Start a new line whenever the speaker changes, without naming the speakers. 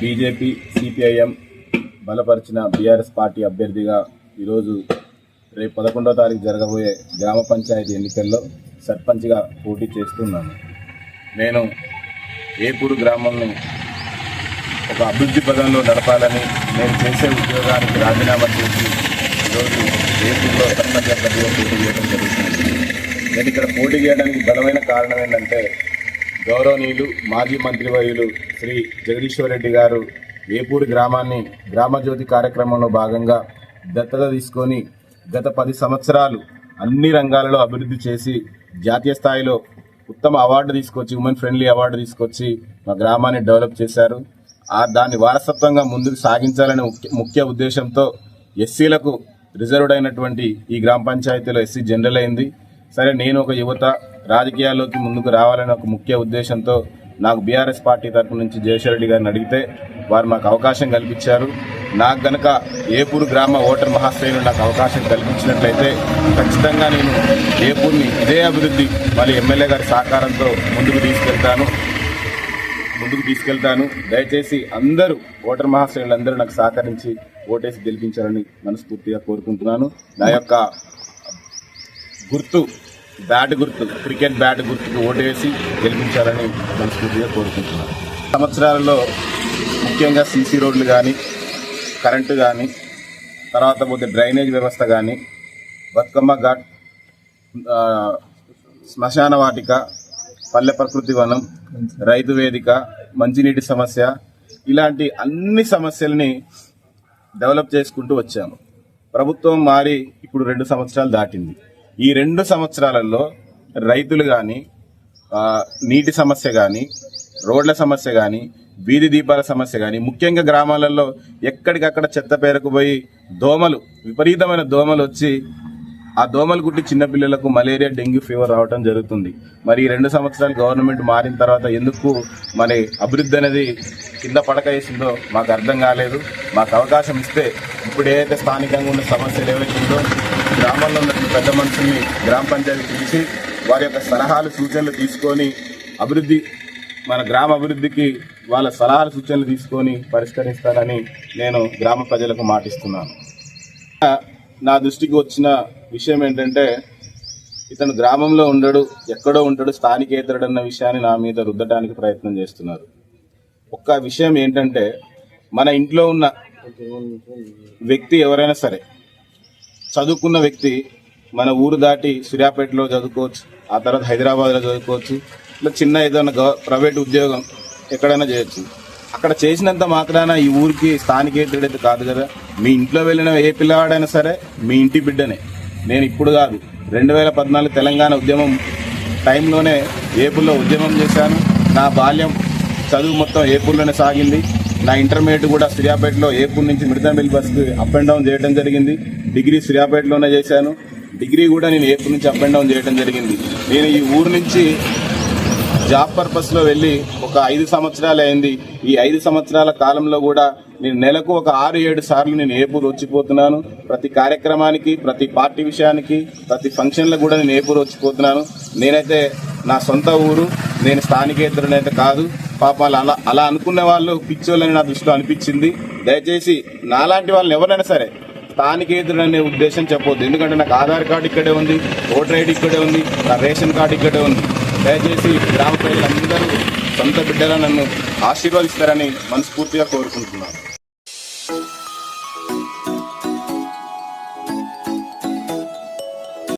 BJP CPIM బలపరిచిన BRS party అభ్యర్థిగా ఈరోజు రేపు పదకొండవ తారీఖు జరగబోయే గ్రామ పంచాయతీ ఎన్నికల్లో సర్పంచ్గా పోటీ చేస్తున్నాను. నేను ఏపూరు గ్రామంని ఒక అభివృద్ధి పదంలో నడపాలని నేను చేసే ఉద్యోగానికి రాజీనామా చేసి ఈరోజు ఏపూరులో సర్పంచ్ అభ్యర్థిగా పోటీ చేయడం జరుగుతుంది. నేను ఇక్కడ పోటీ చేయడానికి బలమైన కారణం ఏంటంటే గౌరవనీయులు మాజీ మంత్రివర్యులు శ్రీ జగదీశ్వర్ రెడ్డి గారు ఏపూరు గ్రామాన్ని గ్రామజ్యోతి కార్యక్రమంలో భాగంగా దత్తత తీసుకొని గత పది సంవత్సరాలు అన్ని రంగాలలో అభివృద్ధి చేసి జాతీయ స్థాయిలో ఉత్తమ అవార్డు తీసుకొచ్చి ఉమెన్ ఫ్రెండ్లీ అవార్డు తీసుకొచ్చి మా గ్రామాన్ని డెవలప్ చేశారు. ఆ దాన్ని వారసత్వంగా ముందుకు సాగించాలనే ముఖ్య ముఖ్య ఉద్దేశంతో ఎస్సీలకు రిజర్వ్డ్ అయినటువంటి ఈ గ్రామ పంచాయతీలో ఎస్సీ జనరల్ అయింది. సరే నేను ఒక యువత రాజకీయాల్లోకి ముందుకు రావాలనే ఒక ముఖ్య ఉద్దేశంతో నాకు బీఆర్ఎస్ పార్టీ తరపు నుంచి జయశ్వర్ గారిని అడిగితే వారు నాకు అవకాశం కల్పించారు. నాకు గనక ఏపూరు గ్రామ ఓటర్ మహాశ్రేయులు నాకు అవకాశం కల్పించినట్లయితే ఖచ్చితంగా నేను ఏపూర్ని ఇదే అభివృద్ధి మళ్ళీ ఎమ్మెల్యే గారి సహకారంతో ముందుకు తీసుకెళ్తాను. ముందుకు తీసుకెళ్తాను. దయచేసి అందరూ ఓటర్ మహాశ్రేయులు అందరూ నాకు సహకరించి ఓటేసి గెలిపించాలని మనస్ఫూర్తిగా కోరుకుంటున్నాను. నా యొక్క గుర్తు బ్యాట్ గుర్తు క్రికెట్ బ్యాట్ గుర్తుకు ఓటేసి గెలిపించాలని మనస్ఫూర్తిగా కోరుకుంటున్నాను. సంవత్సరాలలో ముఖ్యంగా సీసీ రోడ్లు కానీ కరెంటు కానీ తర్వాత పోతే డ్రైనేజ్ వ్యవస్థ కానీ బతుకమ్మ ఘాట్ శ్మశాన వాటిక పల్లె ప్రకృతి వనం రైతు వేదిక మంచినీటి సమస్య ఇలాంటి అన్ని సమస్యల్ని డెవలప్ చేసుకుంటూ వచ్చాము. ప్రభుత్వం మారి ఇప్పుడు రెండు సంవత్సరాలు దాటింది. ఈ రెండు సంవత్సరాలలో రైతులు కానీ నీటి సమస్య కానీ రోడ్ల సమస్య కానీ వీధి దీపాల సమస్య కానీ ముఖ్యంగా గ్రామాలలో ఎక్కడికక్కడ చెత్త పేరుకుపోయి దోమలు విపరీతమైన దోమలు వచ్చి ఆ దోమలు గుట్టి చిన్నపిల్లలకు మలేరియా డెంగ్యూ ఫీవర్ రావడం జరుగుతుంది. మరి ఈ రెండు సంవత్సరాలు గవర్నమెంట్ మారిన తర్వాత ఎందుకు మరి అభివృద్ధి అనేది కింద పడక వేసిందో మాకు అర్థం కాలేదు. మాకు అవకాశం ఇస్తే ఇప్పుడు ఏదైతే స్థానికంగా ఉన్న సమస్యలు ఏవైతే ఉందో గ్రామంలో ఉన్న పెద్ద మనుషుల్ని గ్రామ పంచాయతీ పిలిచి వారి యొక్క సలహాలు సూచనలు తీసుకొని అభివృద్ధి మన గ్రామ అభివృద్ధికి వాళ్ళ సలహాలు సూచనలు తీసుకొని పరిష్కరిస్తానని నేను గ్రామ ప్రజలకు మాటిస్తున్నాను. నా దృష్టికి వచ్చిన విషయం ఏంటంటే ఇతను గ్రామంలో ఉండడు ఎక్కడో ఉంటాడు స్థానికేతరుడు అన్న విషయాన్ని నా మీద రుద్దడానికి ప్రయత్నం చేస్తున్నారు. ఒక్క విషయం ఏంటంటే మన ఇంట్లో ఉన్న వ్యక్తి ఎవరైనా సరే చదువుకున్న వ్యక్తి మన ఊరు దాటి సూర్యాపేటలో చదువుకోవచ్చు ఆ తర్వాత హైదరాబాద్లో చదువుకోవచ్చు ఇట్లా చిన్న ఏదైనా గవ ప్రైవేట్ ఉద్యోగం ఎక్కడైనా చేయొచ్చు. అక్కడ చేసినంత మాత్రాన ఈ ఊరికి స్థానికేతరుడైతే కాదు కదా. మీ ఇంట్లో వెళ్ళిన ఏ పిల్లవాడైనా సరే మీ ఇంటి బిడ్డనే. నేను ఇప్పుడు కాదు. రెండు వేల పద్నాలుగు తెలంగాణ ఉద్యమం టైంలోనే ఏపుల్లో ఉద్యమం చేశాను. నా బాల్యం చదువు మొత్తం ఏపూర్లోనే సాగింది. నా ఇంటర్మీడియట్ కూడా శ్రీయాపేటలో ఏపూర్ నుంచి మిడతాంబిల్ బస్కి అప్ అండ్ డౌన్ చేయడం జరిగింది. డిగ్రీ శ్రీయాపేటలోనే చేశాను. డిగ్రీ కూడా నేను ఏపూర్ నుంచి అప్ అండ్ డౌన్ చేయడం జరిగింది. నేను ఈ ఊరు నుంచి జాబ్ పర్పస్లో వెళ్ళి ఒక ఐదు సంవత్సరాలు అయింది. ఈ ఐదు సంవత్సరాల కాలంలో కూడా నేను నెలకు ఒక ఆరు ఏడు సార్లు నేను ఏపూరు వచ్చిపోతున్నాను. ప్రతి కార్యక్రమానికి ప్రతి పార్టీ విషయానికి ప్రతి ఫంక్షన్లకు కూడా నేను ఏపూరు వచ్చిపోతున్నాను. నేనైతే నా సొంత ఊరు నేను స్థానికేతరునైతే కాదు. పాప అలా అలా అనుకున్న వాళ్ళు పిచ్చోళ్ళని నా దృష్టిలో అనిపించింది. దయచేసి నాలాంటి వాళ్ళని ఎవరైనా సరే స్థానికేతరుడు అనే ఉద్దేశం చెప్పొద్దు. ఎందుకంటే నాకు ఆధార్ కార్డు ఇక్కడే ఉంది ఓటర్ ఐడి ఇక్కడే ఉంది నా రేషన్ కార్డు ఇక్కడే ఉంది. దయచేసి గ్రామ ప్రజలందరూ సొంత బిడ్డగా నన్ను ఆశీర్వదిస్తారని మనస్ఫూర్తిగా కోరుకుంటున్నాను.